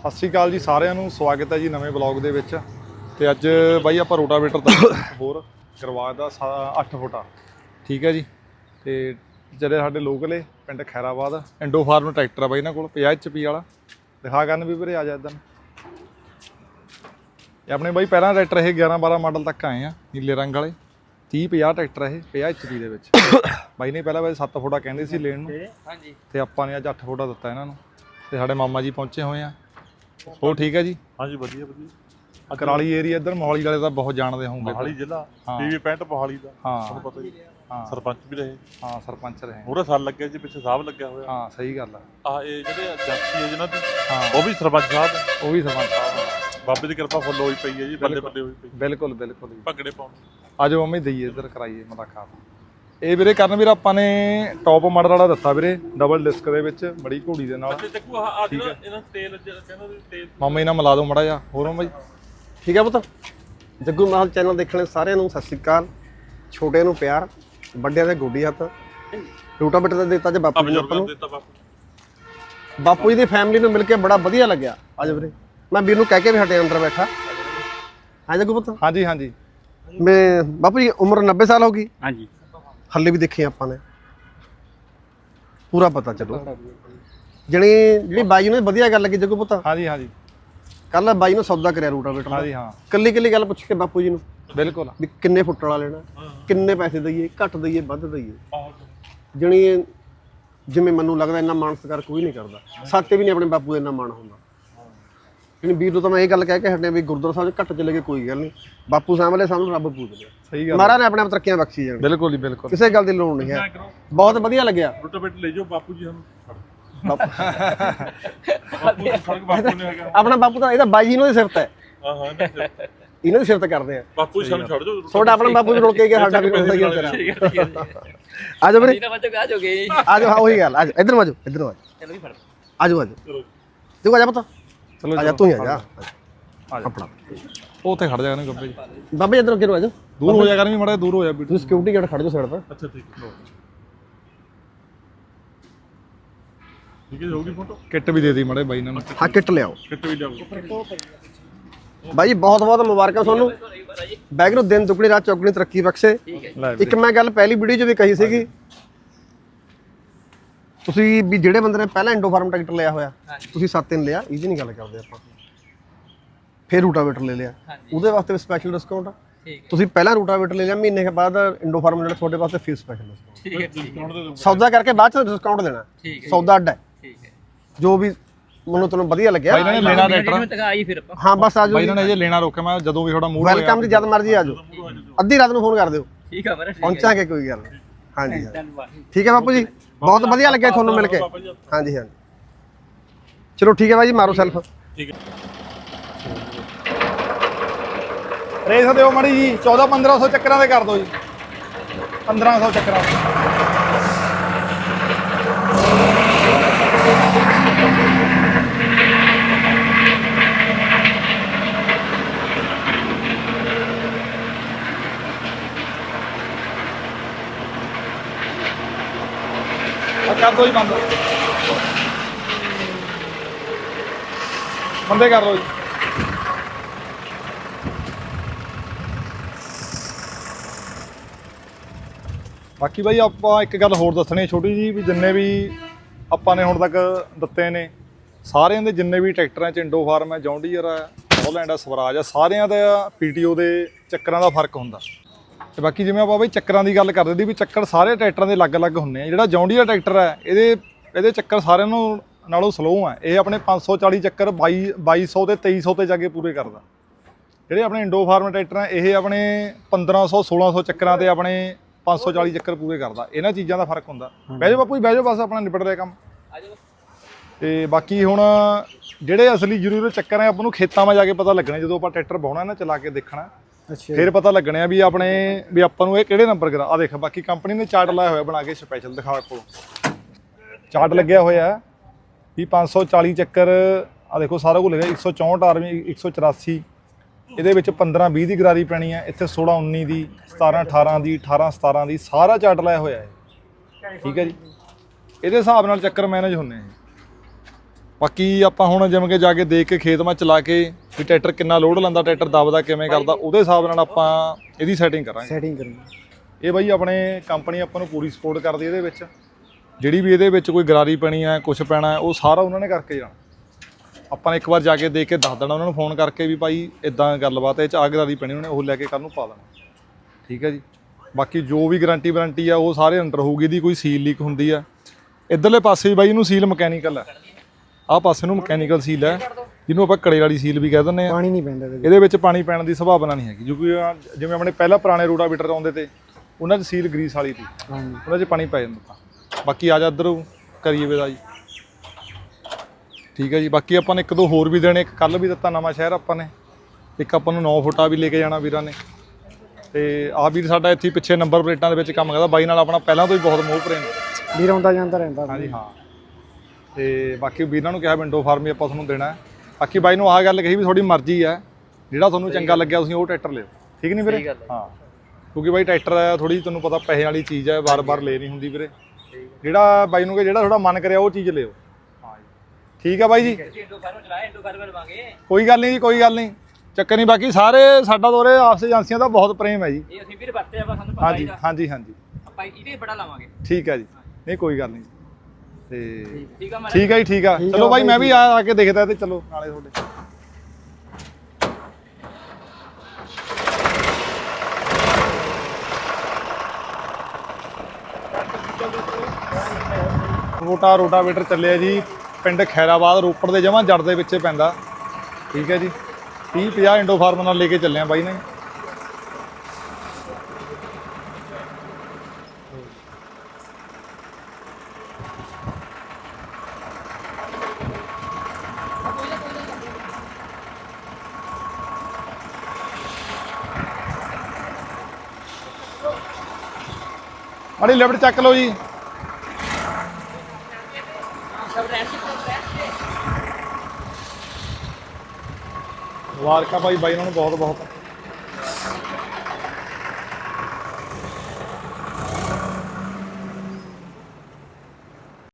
ਸਤਿ ਸ਼੍ਰੀ ਅਕਾਲ ਜੀ ਸਾਰਿਆਂ ਨੂੰ ਸਵਾਗਤ ਹੈ ਜੀ ਨਵੇਂ ਬਲੌਗ ਦੇ ਵਿੱਚ। ਤੇ ਅੱਜ ਬਾਈ ਆਪਾਂ ਰੋਟਾਵੇਟਰ ਦਾ ਹੋਰ ਕਰਵਾ ਦਾ 8 ਫੁੱਟਾ। ਠੀਕ ਹੈ ਜੀ? ਤੇ ਜਿਹੜੇ ਸਾਡੇ ਲੋਕਲੇ ਪਿੰਡ ਖੈਰਾਬਾਦ ਇੰਡੋ ਫਾਰਮ ਟਰੈਕਟਰ ਆ ਬਾਈ ਇਹਨਾਂ ਕੋਲ 50 HP ਵਾਲਾ। ਦਿਖਾ ਕਰਨ ਵੀ ਵੀਰੇ ਆ ਜਾ ਇਦਾਂ ਇਹ ਆਪਣੇ ਬਾਈ ਪਹਿਲਾਂ ਟਰੈਕਟਰ ਇਹ 11 12 ਮਾਡਲ ਤੱਕ ਆਏ ਆ ਨੀਲੇ ਰੰਗ ਵਾਲੇ। 30 50 ਟਰੈਕਟਰ ਇਹ 50 HP ਦੇ ਵਿੱਚ। ਬਾਈ ਨੇ ਪਹਿਲਾਂ ਬਾਈ 7 ਫੁੱਟਾ ਕਹਿੰਦੇ ਸੀ ਲੈਣ ਨੂੰ। ਹਾਂਜੀ। ਤੇ ਆਪਾਂ ਨੇ ਅੱਜ 8 ਫੁੱਟਾ ਦਿੱਤਾ ਇਹਨਾਂ ਨੂੰ। ਤੇ ਸਾਡੇ ਮਾਮਾ ਜੀ ਪਹੁੰਚੇ ਹੋਏ ਆ। ਹੋਰ ਠੀਕ ਹੈ ਜੀ? ਹਾਂਜੀ ਵਧੀਆ ਵਧੀਆ। ਕਰਾਲੀ ਏਰੀਆ ਇੱਧਰ ਮੋਹਾਲੀ ਵਾਲੇ ਤਾਂ ਬਹੁਤ ਜਾਣਦੇ ਹੋਣਗੇ। ਮੋਹਾਲੀ ਜ਼ਿਲ੍ਹਾ। ਟੀਵੀ ਪੈਂਟ ਮੋਹਾਲੀ ਦਾ। ਹਾਂ। ਤੁਹਾਨੂੰ ਪਤਾ ਹੀ ਹਾਂ। ਸਰਪੰਚ ਵੀ ਰਹੇ। ਹਾਂ ਸਰਪੰਚ ਰਹੇ। ਮੂਹਰੇ ਸਾਲ ਲੱਗਿਆ ਜੀ ਪਿੱਛੇ ਸਾਹਿਬ ਲੱਗਿਆ ਹੋਇਆ। ਹਾਂ ਸਹੀ ਗੱਲ ਆ ਆ ਇਹ ਜਿਹੜੇ ਏਜੰਸੀ ਹੈ ਜਿਹਨਾਂ ਦੀ ਉਹ ਵੀ ਸਰਪੰਚ ਸਾਹਿਬ। ਉਹ ਵੀ ਸਰਪੰਚ ਸਾਹਿਬ। ਬਾਬੇ ਦੀ ਕਿਰਪਾ ਫੁੱਲ ਹੋਈ ਪਈ ਹੈ ਜੀ ਬੱਲੇ ਬੱਲੇ ਹੋਈ ਪਈ ਬਿਲਕੁਲ ਬਿਲਕੁਲ ਜੀ। ਭੰਗੜੇ ਪਾਉਣ। ਆਜੋ ਮੰਮੀ ਦਈਏ ਇੱਧਰ ਕਰਾਈਏ ਮੁਲਾਕਾਤ। ਇਹ ਵੀਰੇ ਕਰਨ ਵੀਰ ਆਪਾਂ ਨੇ ਟੌਪ ਮਾਡਲ ਵਾਲਾ ਦਿੱਤਾ ਵੀਰੇ ਡਬਲ ਡਿਸਕ ਦੇ ਵਿੱਚ ਬੜੀ ਘੋੜੀ ਦੇ ਨਾਲ। ਤੇ ਚੱਕੂ ਆ ਅੱਜ ਨਾ ਇਹਨਾਂ ਤੇਲ ਕਹਿੰਦਾ ਤੇਲ ਮਾਮਾ ਇਹਨਾਂ ਮਿਲਾ ਦਿਓ ਮੜਾ ਜਾ ਹੋਰ ਮਾਮਾ ਜੀ। ਠੀਕ ਹੈ ਪੁੱਤ? ਜੱਗੂ ਮਹਿਲ ਚੈਨਲ ਦੇਖਣ ਸਾਰਿਆਂ ਨੂੰ ਸਤਿ ਸ਼੍ਰੀ ਅਕਾਲ। ਛੋਟੇ ਨੂੰ ਪਿਆਰ ਵੱਡਿਆਂ ਦੇ ਗੋਡੀ ਹੱਥ। ਰੂਟਾਵੇਟਰ ਦਾ ਦਿੱਤਾ ਜੇ ਬਾਪੂ ਜੀ ਆਪਾਂ ਨੂੰ। ਦਿੱਤਾ ਬਾਪੂ। ਬਾਪੂ ਜੀ ਦੀ ਫੈਮਿਲੀ ਨੂੰ ਮਿਲ ਕੇ ਬੜਾ ਵਧੀਆ ਲੱਗਿਆ। ਅੱਜ ਵੀਰੇ। ਮੈਂ ਵੀਰ ਨੂੰ ਕਹਿ ਕੇ ਵੀ ਹਟੇ ਅੰਦਰ ਬੈਠਾ। ਹਾਂ ਜੱਗੂ ਪੁੱਤ। ਹਾਂਜੀ ਹਾਂਜੀ। ਮੈਂ ਬਾਪੂ ਜੀ ਉਮਰ 90 ਸਾਲ ਹੋ ਗਈ। ਹਾਂਜੀ। ਹੱਲੇ ਵੀ ਦੇਖੀ ਆਪਾਂ ਨੇ। ਪੂਰਾ ਪਤਾ ਚਲੋ। ਜਣੀ ਜਿਹੜੀ ਬਾਈ ਨੂੰ ਵਧੀਆ ਗੱਲ ਲੱਗੀ ਜੱਗੂ ਪੁੱਤ। ਹਾਂਜੀ ਹਾਂਜੀ। ਕੱਲ ਬਾਈ ਨੂੰ ਸੌਦਾ ਕਰਿਆ ਰੂਟਾਵੇਟਰ ਦਾ। ਹਾਂਜੀ ਹਾਂ। ਕੱਲੀ ਕੱਲੀ ਗੱਲ ਪੁੱਛ ਕੇ ਬਾਪੂ ਜੀ ਨੂੰ। ਬਿਲਕੁਲ। ਵੀ ਕਿੰਨੇ ਫੁੱਟ ਵਾਲਾ ਲੈਣਾ ਕਿੰਨੇ ਪੈਸੇ ਦਈਏ ਘੱਟ ਦਈਏ ਵੱਧ ਦਈਏ। ਜਣੀ ਜਿਵੇਂ ਮੈਨੂੰ ਲੱਗਦਾ ਇੰਨਾ ਮਾਣ ਸਤਿਕਾਰ ਕੋਈ ਨਹੀਂ ਕਰਦਾ। ਸਾਤੇ ਵੀ ਨਹੀਂ ਆਪਣੇ ਬਾਪੂ ਦਾ ਇੰਨਾ ਮਾਣ ਹੁੰਦਾ। ਜਣੀ ਵੀਰ ਨੂੰ ਤਾਂ ਮੈਂ ਇਹ ਗੱਲ ਕਹਿ ਕੇ ਹਟਿਆ ਵੀ ਗੁਰਦੁਆਰਾ ਸਾਹਿਬ 'ਚ ਘੱਟ ਚਲੇ ਗਏ ਕੋਈ ਗੱਲ ਨਹੀਂ। ਬਾਪੂ ਸਾਹਿਬ ਵਾਲੇ ਸਾਨੂੰ ਰੱਬ ਪੂਜਦੇ ਆ ਸਹੀ ਗੱਲ ਮਹਾਰਾਜ ਨੇ ਆਪਣੇ ਆਪ ਤਰੱਕੀਆਂ ਬਖਸ਼ੀ ਜਾਣ। ਬਿਲਕੁਲ ਜੀ ਬਿਲਕੁਲ। ਕਿਸੇ ਗੱਲ ਦੀ ਲੋੜ ਨਹੀਂ ਹੈ। ਬਹੁਤ ਵਧੀਆ ਲੱਗਿਆ। ਰੋਟਾਵੇਟਰ ਲੈ ਜਾਓ ਬਾਪੂ ਜੀ ਸਾਨੂੰ ਬਾਪੂ ਬਾਪੂ ਜੀ ਸੜਕ ਬਾਪੂ ਨੇ ਹੈਗਾ। ਆਪਣਾ ਬਾਪੂ ਤਾਂ ਇਹਦਾ ਬਾਈ ਜੀ ਨੂੰ ਹੀ ਸਿਫਤ ਹੈ। ਹਾਂ ਹਾਂ ਇਹਨਾਂ ਦੇ ਦੀ ਸਿਫਤ ਕਰਦੇ ਆ। ਬਾਪੂ ਜੀ ਸਾਨੂੰ ਛੱਡ ਜਾਓ ਤੁਹਾਡਾ ਆਪਣਾ ਬਾਪੂ ਜੀ ਰੁਲ ਕੇ ਗਿਆ ਸਾਡਾ ਵੀ ਰੁਲਦਾ ਗਿਆ ਤੇਰਾ। ਆ ਜਾਓ ਵੀਰੇ। ਇਹਨਾਂ ਬੱਚੋ ਆ ਜਾਓਗੇ। ਆ ਜਾਓ ਹਾਂ ਉਹੀ ਗੱਲ ਆ ਜਾਓ। ਇੱਧਰ ਆ ਜਾਓ ਇੱਧਰ ਆ ਜਾਓ। ਚਲੋ ਵੀ ਫੜ। ਆ ਜਾਓ ਆ ਜਾਓ। ਚਲੋ ਤੂੰ ਆ ਜਾ ਪੁੱਤ। ਚਲੋ ਆ ਜਾ ਤੂੰ ਹੀ ਆ ਜਾ। ਆ ਜਾ। ਆਪਣਾ। ਉਹ ਉੱਥੇ ਖੜ ਜਾ ਨੇ ਗੱਬੇ ਜੀ। ਬਾਬੇ ਇੱਧਰ ਨੂੰ ਆ ਜਾ? ਦੂਰ ਹੋ ਜਾ ਕਰ ਵੀ ਮੜਾ ਦੂਰ ਹੋ ਜਾ ਤੁਸੀਂ ਸਿਕਿਉਰਿਟੀ ਗਾਰਡ ਖੜ ਜਾਓ ਸਾਈਡ ਤੇ। ਅੱਛਾ ਠੀਕ ਠੀਕ ਹੈ ਹੋ ਗਈ ਫੋਟੋ ਕਿੱਟ ਵੀ ਦੇ ਦੀ ਮੜੇ ਬਾਈ ਇਹਨਾਂ ਨੂੰ। ਹਾਂ ਕਿੱਟ ਲਿਆਓ। ਕਿੱਟ ਵੀ ਲਿਆਓ। ਬਾਈ ਬਹੁਤ ਬਹੁਤ ਮੁਬਾਰਕਾਂ ਤੁਹਾਨੂੰ। ਬੈਗ ਨੂੰ ਦਿਨ ਦੁਗਣੀ ਰਾਤ ਚੌਗਣੀ ਤਰੱਕੀ ਬਖਸ਼ੇ। ਲੈ ਇੱਕ ਮੈਂ ਗੱਲ ਪਹਿਲੀ ਵੀਡੀਓ 'ਚ ਵੀ ਕਹੀ ਸੀਗੀ ਤੁਸੀਂ ਵੀ ਜਿਹੜੇ ਬੰਦੇ ਨੇ ਪਹਿਲਾਂ ਇੰਡੋ ਫਾਰਮ ਟਿਕਟ ਲਿਆ ਹੋਇਆ ਤੁਸੀਂ 7 ਦਿਨ ਲਿਆ ਇਹ ਨਹੀਂ ਗੱਲ ਕਰਦੇ ਆਪਾਂ। ਫਿਰ ਰੂਟਾਵੇਟਰ ਲੈ ਲਿਆ। ਉਹਦੇ ਵਾਸਤੇ ਸਪੈਸ਼ਲ ਡਿਸਕਾਊਂਟ ਆ। ਠੀਕ ਤੁਸੀਂ ਪਹਿਲਾਂ ਰੂਟਾਵੇਟਰ ਲੈ ਲਿਆ ਮਹੀਨੇ ਕੇ ਬਾਅਦ ਇੰਡੋ ਫਾਰਮ ਜਿਹੜਾ ਤੁਹਾਡੇ ਵਾਸਤੇ ਫੀਸ ਸਪੈਸ਼ਲ ਡਿਸਕਾਊਂਟ ਸੌਦਾ ਕਰਕੇ ਬਾਅਦ ਚ ਡਿਸਕਾਊਂਟ ਦੇਣਾ। ਸੌਦਾ ਅੱਡ ਹੈ। ਠੀਕ ਹੈ। ਜੋ ਵੀ ਮੈਨੂੰ ਤੁਹਾਨੂੰ ਵਧੀਆ ਲੱਗਿਆ ਬਾਈ ਇਹਨਾਂ ਨੇ ਲੈਣਾ ਜਿਹੜੀ ਟਰੈਕਟਰ। ਮੈਂ ਤੱਕ ਆਈ ਫਿਰ ਆਪਾਂ। ਹਾਂ ਬਸ ਆ ਬਾਈ ਜਾਓ ਇਹਨਾਂ ਨੇ ਇਹ ਲੈਣਾ ਰੋਕਿਆ ਮੈਂ ਜਦੋਂ ਵੀ ਤੁਹਾਡਾ ਮੂਡ ਵੈਲਕਮ ਜੀ ਜਦ ਮਰਜ਼ੀ ਆ ਜਾਓ। ਅੱਧੀ ਰਾਤ ਨੂੰ ਫੋਨ ਕਰ ਦਿਓ। ਠੀਕ ਆ ਮੇਰਾ ਠੀਕ ਪਹੁੰਚਾਂਗੇ ਕੋਈ ਗੱਲ ਹਾਂਜੀ। ਧੰਨਵਾਦ। ਠੀਕ ਹੈ ਬਾਪੂ ਜੀ। ਬਹੁਤ ਵਧੀਆ ਲੱਗਿਆ ਤੁਹਾਨੂੰ ਮਿਲ ਕੇ। ਹਾਂਜੀ ਹਾਂਜੀ। ਚਲੋ ਠੀਕ ਹੈ ਬਾਈ ਜੀ ਮਾਰੋ ਸੈਲਫ ਠੀਕ ਹੈ। ਰੇਸ ਦਿਓ ਮੜੀ ਜੀ 14 1500 ਚੱਕਰਾਂ ਦੇ ਕਰ ਦਿਓ ਜੀ। 1500 ਚੱਕਰਾਂ। ਦੇ। ਜੀ ਬੰਦ ਬੰਦੇ ਕਰ ਲਓ ਜੀ ਬਾਕੀ ਬਾਈ, ਆਪਾਂ ਇੱਕ ਗੱਲ ਹੋਰ ਦੱਸਣੀ ਛੋਟੀ ਜੀ ਵੀ ਜਿੰਨੇ ਵੀ ਆਪਾਂ ਨੇ ਹੁਣ ਤੱਕ ਦਿੱਤੇ ਨੇ, ਸਾਰਿਆਂ ਦੇ ਜਿੰਨੇ ਵੀ ਟਰੈਕਟਰਾਂ ਚ ਇੰਡੋ ਫਾਰਮ ਹੈ, ਜੌਂਡੀਅਰ ਹੈ, ਹੋਲੈਂਡ ਹੈ, ਸਵਰਾਜ ਹੈ, ਸਾਰਿਆਂ ਦਾ ਪੀਟੀਓ ਦੇ ਚੱਕਰਾਂ ਦਾ ਫ਼ਰਕ ਹੁੰਦਾ ਤੇ ਬਾਕੀ ਜਿਵੇਂ ਆਪਾਂ ਬਈ ਚੱਕਰਾਂ ਦੀ ਗੱਲ ਕਰਦੇ ਦੀ ਵੀ ਚੱਕਰ ਸਾਰੇ ਟਰੈਕਟਰਾਂ ਦੇ ਅਲੱਗ-ਅਲੱਗ ਹੁੰਦੇ ਆ। ਜਿਹੜਾ ਜੌਂਡੀਅਰ ਟਰੈਕਟਰ ਹੈ ਇਹਦੇ ਇਹਦੇ ਚੱਕਰ ਸਾਰਿਆਂ ਨੂੰ ਨਾਲੋਂ ਸਲੋ ਹੈ ਇਹ ਆਪਣੇ 540 ਚੱਕਰ 22 2200 ਤੇ 2300 ਤੇ ਜਾ ਕੇ ਪੂਰੇ ਕਰਦਾ। ਜਿਹੜੇ ਆਪਣੇ ਇੰਡੋ ਫਾਰਮ ਟਰੈਕਟਰ ਆ ਇਹ ਆਪਣੇ 1500 1600 ਚੱਕਰਾਂ ਤੇ ਆਪਣੇ 540 ਚੱਕਰ ਪੂਰੇ ਕਰਦਾ। ਇਹਨਾਂ ਚੀਜ਼ਾਂ ਦਾ ਫ਼ਰਕ ਹੁੰਦਾ। ਬਹਿ ਜਾਓ ਬਾਪੂ ਜੀ ਬਹਿ ਜਾਓ ਬਸ ਆਪਣਾ ਨਿਬੜ ਰਿਹਾ ਕੰਮ। ਆ ਤੇ ਬਾਕੀ ਹੁਣ ਜਿਹੜੇ ਅਸਲੀ ਜ਼ਰੂਰੀ ਚੱਕਰ ਆ ਆਪਾਂ ਨੂੰ ਖੇਤਾਂ 'ਮਾ ਜਾ ਕੇ ਪਤਾ ਲੱਗਣਾ ਜਦੋਂ ਆਪਾਂ ਟਰੈਕਟਰ ਬਾਉਣਾ ਨਾ ਚਲਾ ਕੇ ਦੇਖਣਾ। ਫਿਰ ਪਤਾ ਲੱਗਣਾ ਵੀ ਆਪਣੇ, ਵੀ ਆਪਾਂ ਨੂੰ ਇਹ ਕਿਹੜੇ ਨੰਬਰ ਕਰਾ। ਆ ਦੇਖ, ਬਾਕੀ ਕੰਪਨੀ ਨੇ ਚਾਰਟ ਲਾਇਆ ਹੋਇਆ ਬਣਾ ਕੇ ਸਪੈਸ਼ਲ ਦਿਖਾ ਕੋਲ ਚਾਰਟ ਲੱਗਿਆ ਹੋਇਆ ਹੈ। ਵੀ 540 ਚੱਕਰ ਆ ਦੇਖੋ ਸਾਰਾ ਕੁਝ ਲਿਖਿਆ 164 ਆਰਮੀ 184 ਇਹਦੇ ਵਿੱਚ 15 20 ਦੀ ਗਰਾਰੀ ਪੈਣੀ ਹੈ। ਇੱਥੇ 16 19 ਦੀ 17 18 ਦੀ 18 17 ਦੀ, ਸਾਰਾ ਚਾਰਟ ਲਾਇਆ ਹੋਇਆ ਹੈ। ਠੀਕ ਹੈ ਜੀ। ਇਹਦੇ ਹਿਸਾਬ ਨਾਲ ਚੱਕਰ ਮੈਨੇਜ ਹੁੰਦੇ ਆ ਬਾਕੀ ਆਪਾਂ ਹੁਣ ਜਿਵੇਂ ਕਿ ਜਾ ਕੇ ਦੇਖ ਕੇ ਖੇਤ ਮਾ ਚਲਾ ਕੇ ਵੀ ਟਰੈਕਟਰ ਕਿੰਨਾ ਲੋਡ ਲੈਂਦਾ ਟਰੈਕਟਰ ਦਬਦਾ ਕਿਵੇਂ ਕਰਦਾ ਉਹਦੇ ਹਿਸਾਬ ਨਾਲ ਆਪਾਂ ਇਹਦੀ ਸੈਟਿੰਗ ਕਰਾਂਗੇ। ਸੈਟਿੰਗ ਕਰੂੰਗਾ। ਇਹ ਬਾਈ ਆਪਣੇ ਕੰਪਨੀ ਆਪਾਂ ਨੂੰ ਪੂਰੀ ਸਪੋਰਟ ਕਰਦੀ ਇਹਦੇ ਵਿੱਚ। ਜਿਹੜੀ ਵੀ ਇਹਦੇ ਵਿੱਚ ਕੋਈ ਗਰਾਰੀ ਪੈਣੀ ਹੈ ਕੁਝ ਪੈਣਾ ਉਹ ਸਾਰਾ ਉਹਨਾਂ ਨੇ ਕਰਕੇ ਜਾਣਾ। ਆਪਾਂ ਨੇ ਇੱਕ ਵਾਰ ਜਾ ਕੇ ਦੇਖ ਕੇ ਦੱਸ ਦੇਣਾ ਉਹਨਾਂ ਨੂੰ ਫੋਨ ਕਰਕੇ ਵੀ ਭਾਈ ਇਦਾਂ ਗੱਲਬਾਤ ਹੈ ਇਹ ਚ ਆ ਗਰਾਰੀ ਪੈਣੀ ਉਹਨੇ ਉਹ ਲੈ ਕੇ ਕੱਲ ਨੂੰ ਪਾ ਦੇਣਾ। ਠੀਕ ਹੈ ਜੀ? ਬਾਕੀ ਜੋ ਵੀ ਗਾਰੰਟੀ ਵਾਰੰਟੀ ਆ ਉਹ ਸਾਰੇ ਅੰਡਰ ਹੋਊਗੀ ਇਹਦੀ ਕੋਈ ਸੀਲ ਲੀਕ ਹੁੰਦੀ ਆ। ਇਧਰਲੇ ਪਾਸੇ ਵੀ ਬਾਈ ਇਹਨੂੰ ਸੀਲ ਮਕੈਨੀਕਲ ਹੈ ਆਹ ਪਾਸੇ ਨੂੰ ਮਕੈਨੀਕਲ ਸੀਲ ਹੈ ਜਿਹਨੂੰ ਆਪਾਂ ਕੜੇ ਵਾਲੀ ਸੀਲ ਵੀ ਕਹਿ ਦਿੰਦੇ ਆ ਪਾਣੀ ਨਹੀਂ ਪੈਂਦਾ ਇਹਦੇ ਵਿੱਚ। ਇਹਦੇ ਵਿੱਚ ਪਾਣੀ ਪੈਣ ਦੀ ਸੰਭਾਵਨਾ ਨਹੀਂ ਹੈਗੀ ਕਿਉਂਕਿ ਆਹ ਜਿਵੇਂ ਆਪਣੇ ਪਹਿਲਾਂ ਪੁਰਾਣੇ ਰੋਟਾਵੀਟਰ ਆਉਂਦੇ ਤੇ ਉਹਨਾਂ 'ਚ ਸੀਲ ਗਰੀਸ ਵਾਲੀ ਸੀ। ਹਾਂਜੀ। ਉਹਨਾਂ 'ਚ ਪਾਣੀ ਪੈ ਜਾਂਦਾ ਤਾ। ਬਾਕੀ ਆ ਜਾ ਇੱਧਰ ਕਰੀਏ ਵੇ ਦਾ ਜੀ। ਠੀਕ ਹੈ ਜੀ ਬਾਕੀ ਆਪਾਂ ਨੇ ਇੱਕ ਦੋ ਹੋਰ ਵੀ ਦੇਣੇ ਇੱਕ ਕੱਲ ਵੀ ਦਿੱਤਾ ਨਵਾਂ ਸ਼ਹਿਰ ਆਪਾਂ ਨੇ। ਇੱਕ ਆਪਾਂ ਨੂੰ 9 ਫੁੱਟਾ ਵੀ ਲੈ ਕੇ ਜਾਣਾ ਵੀਰਾਂ ਨੇ। ਤੇ ਆ ਵੀਰ ਸਾਡਾ ਇੱਥੇ ਹੀ ਪਿੱਛੇ ਨੰਬਰ ਪਲੇਟਾਂ ਦੇ ਵਿੱਚ ਕੰਮ ਕਰਦਾ ਬਾਈ ਨਾਲ ਆਪਣਾ ਪਹਿਲਾਂ ਤੋਂ ਹੀ ਬਹੁਤ ਮੋਹ ਪ੍ਰੇਮ। ਵੀਰ ਆਉਂਦਾ ਜਾਂਦਾ ਰਹਿੰਦਾ। ਹਾਂਜੀ ਹਾਂ। ਤੇ ਬਾਕੀ ਵੀਰਾਂ ਨੂੰ ਕਿਹਾ ਵਿੰਡੋ ਫਾਰਮ ਹੀ ਆਪਾਂ ਤੁਹਾਨੂੰ ਦੇਣਾ ਹੈ। ਬਾਕੀ ਬਾਈ ਨੂੰ ਆਹ ਗੱਲ ਕਹੀ ਵੀ ਤੁਹਾਡੀ ਮਰਜ਼ੀ ਹੈ। ਜਿਹੜਾ ਤੁਹਾਨੂੰ ਚੰਗਾ ਲੱਗਿਆ ਤੁਸੀਂ ਉਹ ਟਰੈਕਟਰ ਲਿਓ। ਠੀਕ ਨਹੀਂ ਵੀਰੇ? ਹਾਂ। ਕਿਉਂਕਿ ਬਾਈ ਟਰੈਕਟਰ ਥੋੜੀ ਤੁਹਾਨੂੰ ਪਤਾ ਪੈਸੇ ਵਾਲੀ ਚੀਜ਼ ਹੈ ਵਾਰ-ਵਾਰ ਲੈ ਨਹੀਂ ਹੁੰਦੀ ਵੀਰੇ। ਜਿਹੜਾ ਬਾਈ ਨੂੰ ਕਿ ਜਿਹੜਾ ਤੁਹਾਡਾ ਮਨ ਕਰਿਆ ਉਹ ਚੀਜ਼ ਲਿਓ। ਠੀਕ ਹੈ ਬਾਈ ਜੀ। ਕੋਈ ਗੱਲ ਨਹੀਂ ਜੀ ਕੋਈ ਗੱਲ ਨਹੀਂ। ਚੱਕਰ ਨਹੀਂ ਬਾਕੀ ਸਾਰੇ ਸਾਡਾ ਦੋਰੇ ਆਪਸ ਏਜੰਸੀਆਂ ਦਾ ਬਹੁਤ ਪ੍ਰੇਮ ਹੈ ਜੀ। ਇਹ ਅਸੀਂ ਵੀਰ ਵਰਤੇ ਆਪਾਂ ਸਾਨੂੰ ਪਤਾ ਹਾਂਜੀ ਹੀ ਦਾ ਹਾਂਜੀ ਹਾਂਜੀ। ਆਪਾਂ ਇਹਦੇ ਬੜਾ ਲਾਵਾਂਗੇ। ਠੀਕ ਹੈ ਜੀ। ਨਹੀਂ ਕੋਈ ਗੱਲ ਨਹੀਂ। ਤੇ ਠੀਕ ਆ ਮੈਂ ਠੀਕ ਹੈ ਜੀ ਠੀਕ ਆ। ਠੀਕ ਆ ਚਲੋ ਬਾਈ ਬਾਈ ਮੈਂ ਵੀ ਆ ਆ ਕੇ ਦੇਖਦਾ ਤੇ ਚਲੋ ਨਾਲੇ ਤੁਹਾਡੇ। ਰੋਟਾ ਰੋਟਾਵੇਟਰ ਚੱਲਿਆ ਜੀ ਪਿੰਡ ਖੈਰਾਬਾਦ ਰੋਪੜ ਦੇ ਜਮਾਂ ਜੜ ਦੇ ਵਿੱਚ ਪੈਂਦਾ। ਠੀਕ ਹੈ ਜੀ। 30 50 ਇੰਡੋ ਫਾਰਮ ਨਾਲ ਲੈ ਕੇ ਚੱਲੇ ਆ ਬਾਈ ਨੇ। ਮਾੜੀ ਲਿਫਟ ਚੱਕ ਲਓ ਜੀ। ਮੁਬਾਰਕਾਂ ਭਾਈ ਬਾਈ ਇਹਨਾਂ ਨੂੰ ਬਹੁਤ ਬਹੁਤ